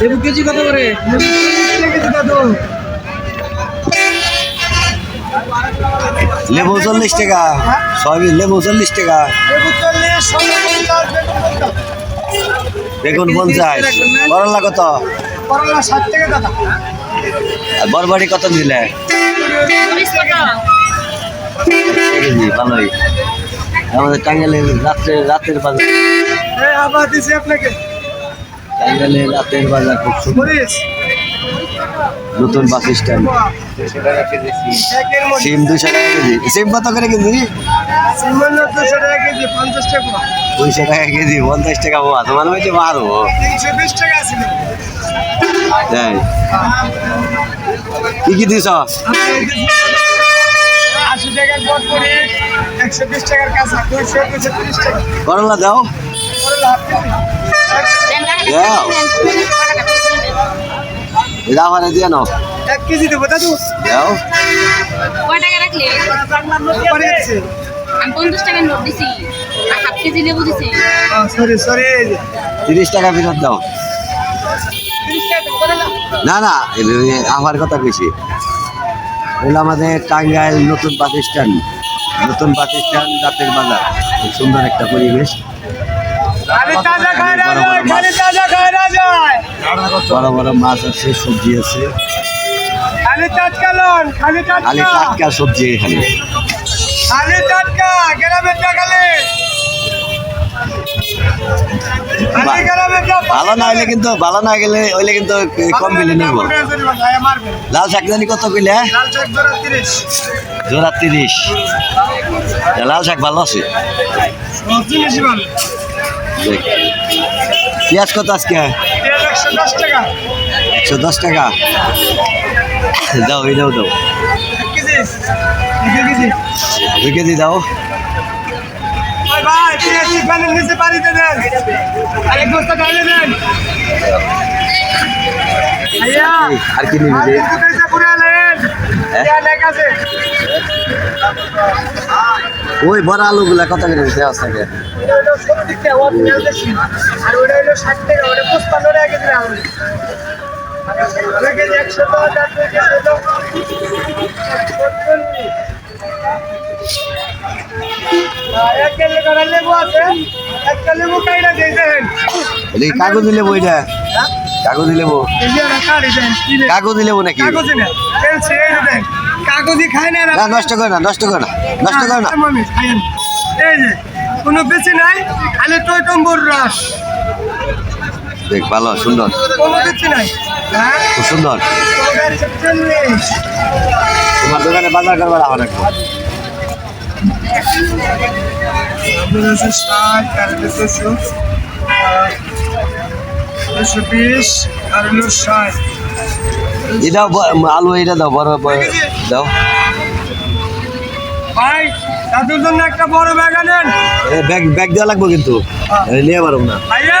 লেবু কেজি কত করে লেবু চল্লিশ টাকা সয়াবিন লেবু চল্লিশ টাকা। বেগুন পঞ্চাশ করলা কত? বরবাড়ি কত দিলে ভালোই। আমাদের টাঙ্গাইলের রাত্রে রাতের বাজার। টাঙ্গাইলের রাতের বাজার খুব সুন্দর। নতুন বাস স্ট্যান্ড। সিম দুশো টাকা কেজি। সিম কত করে কেজি? দুশো টাকা কেজি পঞ্চাশ টাকা দুইশো টাকা কেজি পঞ্চাশ টাকা বাবা তোমার মারবো তাই। কি কি দিছ আশি টাকার পট করে একশো বিশ টাকার কাঁচা দুশো দুশো তিরিশ টাকা করলা দাও। দাও। দিয়ে নাও। এক কেজি দেবো দাদু। দাও। কয় টাকা রাখলে? আমি পঞ্চাশ টাকা নোট দিছি আর হাফ কেজি লেবু দিছি। সরি সরি তিরিশ টাকা ফেরত দাও। না না আমার কথা বেশি হলো আমাদের টাঙ্গাইল নতুন বাস স্ট্যান্ড। নতুন পাকিস্তান জাতের বাজার। খুব সুন্দর একটা পরিবেশ। বড় বড় মাছ। তাজা খায় না যায় বড় বড় মাছ আছে সবজি আছে। খালি টাটকা সবজি এখানে। খালি টাটকা গ্রামের টাকালে ভালো না হইলে কিন্তু ভালো না গেলে হইলে কিন্তু কম বিলে নেব। লাল শাক জানি কত কইলে? জোড়া তিরিশ। লাল শাক ভালো আছে? পেঁয়াজ কত আজকে? একশো দশ টাকা। দাও এটাও দাও দুই কেজি দাও। ভাই পেঁয়াজি ফ্যানের নিচে পানিতে দেন। বস্তা আর কি নিবি? আর রে? হ্যাঁ? এক আছে। ওই বড় আলুগুলা কত করে বেশি আর ওটা হলো টাকা টাকা কেজি আর কাগজ লেবু এটা। কাগজ দেন? কাগজ লেবু নাকি? কাগজে খায় না নষ্ট করে না নষ্ট করে না নষ্ট করে না। কোনো বেশি নাই খালি টইটম্বুর রস দেখ, ভালো, সুন্দর। কোনো বেশি নাই খুব সুন্দর। তোমার দোকানে বাজার করবার আমার দুশো ষাট আর দুশো দুশো বিশ আর হলো ষাট ব- আলু এটা দাও বড় দাও। ভাই দাদুর জন্য একটা বড় ব্যাগ আনেন। ব্যাগ ব্যাগ দেওয়া লাগবে কিন্তু। এ, নিয়ে পারব না। ভাইয়া।